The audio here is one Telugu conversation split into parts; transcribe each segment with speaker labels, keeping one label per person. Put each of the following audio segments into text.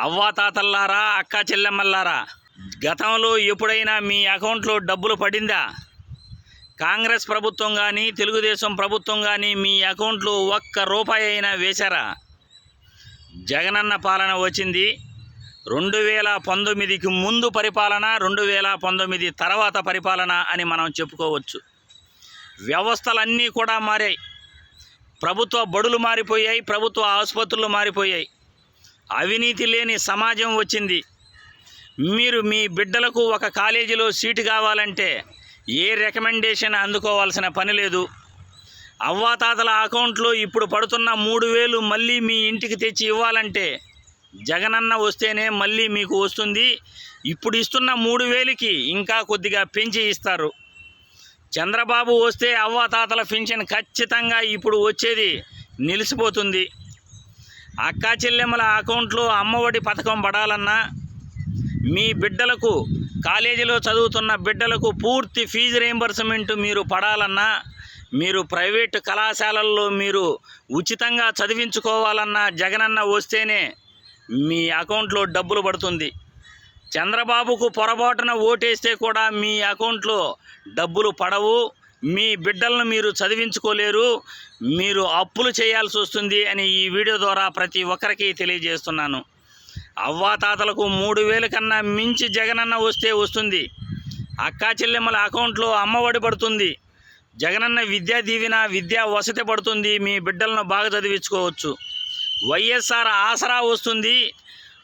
Speaker 1: అవ్వాతాతల్లారా అక్క చెల్లెమ్మల్లారా గతంలో ఎప్పుడైనా మీ అకౌంట్లో డబ్బులు పడిందా? కాంగ్రెస్ ప్రభుత్వం కానీ తెలుగుదేశం ప్రభుత్వం కానీ మీ అకౌంట్లో ఒక్క రూపాయి అయినా వేశారా? జగనన్న పాలన వచ్చింది. రెండు వేల పంతొమ్మిదికి ముందు పరిపాలన రెండు వేల పంతొమ్మిది తర్వాత పరిపాలన అని మనం చెప్పుకోవచ్చు. వ్యవస్థలన్నీ కూడా మారాయి. ప్రభుత్వ బడులు మారిపోయాయి ప్రభుత్వ ఆసుపత్రులు మారిపోయాయి. అవినీతి లేని సమాజం వచ్చింది. మీరు మీ బిడ్డలకు ఒక కాలేజీలో సీటు కావాలంటే ఏ రికమెండేషన్ అందుకోవాల్సిన పని లేదు. అవ్వాతాతల అకౌంట్లో ఇప్పుడు పడుతున్న మూడు వేలు మళ్ళీ మీ ఇంటికి తెచ్చి ఇవ్వాలంటే జగనన్న వస్తేనే మళ్ళీ మీకు వస్తుంది. ఇప్పుడు ఇస్తున్న మూడు వేలకి ఇంకా కొద్దిగా పెంచి ఇస్తారు. చంద్రబాబు వస్తే అవ్వాతాతల పెన్షన్ ఖచ్చితంగా ఇప్పుడు వచ్చేది నిలిచిపోతుంది అక్క చెల్లెమ్మల అకౌంట్లో అమ్మఒడి పథకం పడాలన్నా మీ బిడ్డలకు కాలేజీలో చదువుతున్న బిడ్డలకు పూర్తి ఫీజు రీంబర్స్మెంట్ మీరు పడాలన్నా మీరు ప్రైవేటు కళాశాలల్లో మీరు ఉచితంగా చదివించుకోవాలన్నా జగనన్న వస్తేనే మీ అకౌంట్లో డబ్బులు పడుతుంది. చంద్రబాబుకు పొరపాటున ఓటేస్తే కూడా మీ అకౌంట్లో డబ్బులు పడవు. మీ బిడ్డలను మీరు చదివించుకోలేరు మీరు అప్పులు చేయాల్సి వస్తుంది అని ఈ వీడియో ద్వారా ప్రతి ఒక్కరికి తెలియజేస్తున్నాను. అవ్వాతాతలకు మూడు వేల కన్నా మించి జగనన్న వస్తే వస్తుంది. అక్కా చెల్లెమ్మల అకౌంట్లో అమ్మఒడి పడుతుంది. జగనన్న విద్యా దీవెన విద్యా వసతి పడుతుంది. మీ బిడ్డలను బాగా చదివించుకోవచ్చు. వైఎస్ఆర్ ఆసరా వస్తుంది.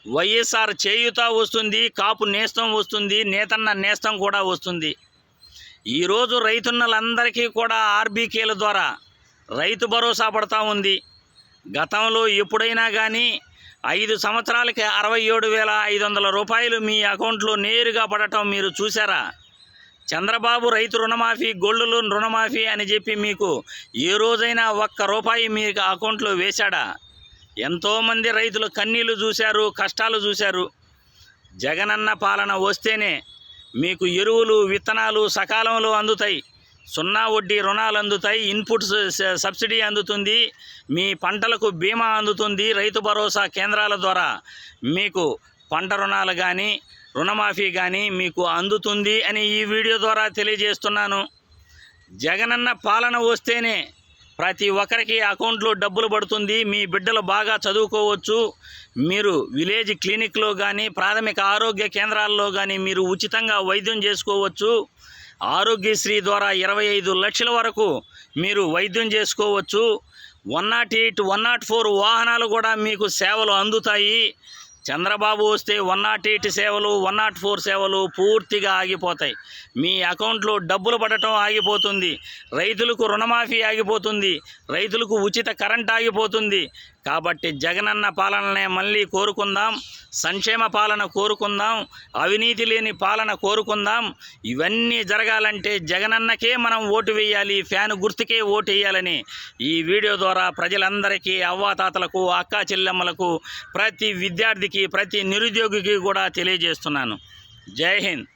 Speaker 1: వైఎస్ఆర్ చేయుత వస్తుంది. కాపు నేస్తం వస్తుంది. నేతన్న నేస్తం కూడా వస్తుంది. ఈరోజు రైతున్నలందరికీ కూడా ఆర్బీకేల ద్వారా రైతు భరోసా పడతా ఉంది. గతంలో ఎప్పుడైనా కానీ ఐదు సంవత్సరాలకి అరవై ఏడు వేల ఐదు వందల రూపాయలు మీ అకౌంట్లో నేరుగా పడటం మీరు చూసారా చంద్రబాబు రైతు రుణమాఫీ గోల్డ్ లోన్ రుణమాఫీ అని చెప్పి మీకు ఏ రోజైనా ఒక్క రూపాయి మీ అకౌంట్లో వేశాడా? ఎంతోమంది రైతులు కన్నీళ్ళు చూశారు కష్టాలు చూశారు. జగనన్న పాలన వస్తేనే మీకు ఎరువులు విత్తనాలు సకాలంలో అందుతాయి. సున్నా వడ్డీ రుణాలు అందుతాయి. ఇన్పుట్స్ సబ్సిడీ అందుతుంది. మీ పంటలకు బీమా అందుతుంది రైతు భరోసా కేంద్రాల ద్వారా. మీకు పంట రుణాలు కానీ రుణమాఫీ కానీ మీకు అందుతుంది అని ఈ వీడియో ద్వారా తెలియజేస్తున్నాను. జగనన్న పాలన వస్తేనే ప్రతి ఒక్కరికి అకౌంట్లో డబ్బులు పడుతుంది మీ బిడ్డలు బాగా చదువుకోవచ్చు. మీరు విలేజ్ క్లినిక్లో కానీ ప్రాథమిక ఆరోగ్య కేంద్రాల్లో కానీ మీరు ఉచితంగా వైద్యం చేసుకోవచ్చు. ఆరోగ్యశ్రీ ద్వారా ఇరవై ఐదు లక్షల వరకు మీరు వైద్యం చేసుకోవచ్చు. One nought eight one nought four వాహనాలు కూడా మీకు సేవలు అందుతాయి. చంద్రబాబు వస్తే వన్ నాట్ ఎయిట్ సేవలు వన్ నాట్ ఫోర్ సేవలు పూర్తిగా ఆగిపోతాయి. మీ అకౌంట్లో డబ్బులు పడటం ఆగిపోతుంది. రైతులకు రుణమాఫీ ఆగిపోతుంది. రైతులకు ఉచిత కరెంట్ ఆగిపోతుంది. కాబట్టి జగనన్న పాలననే మళ్ళీ కోరుకుందాం. సంక్షేమ పాలన కోరుకుందాం అవినీతి లేని పాలన కోరుకుందాం. ఇవన్నీ జరగాలంటే జగనన్నకే మనం ఓటు వేయాలి ఫ్యాన్ గుర్తుకే ఓటు వేయాలని ఈ వీడియో ద్వారా ప్రజలందరికీ అవ్వాతాతలకు అక్కా చెల్లెమ్మలకు ప్రతి విద్యార్థికి ప్రతి నిరుద్యోగికి కూడా తెలియజేస్తున్నాను. జై హింద్.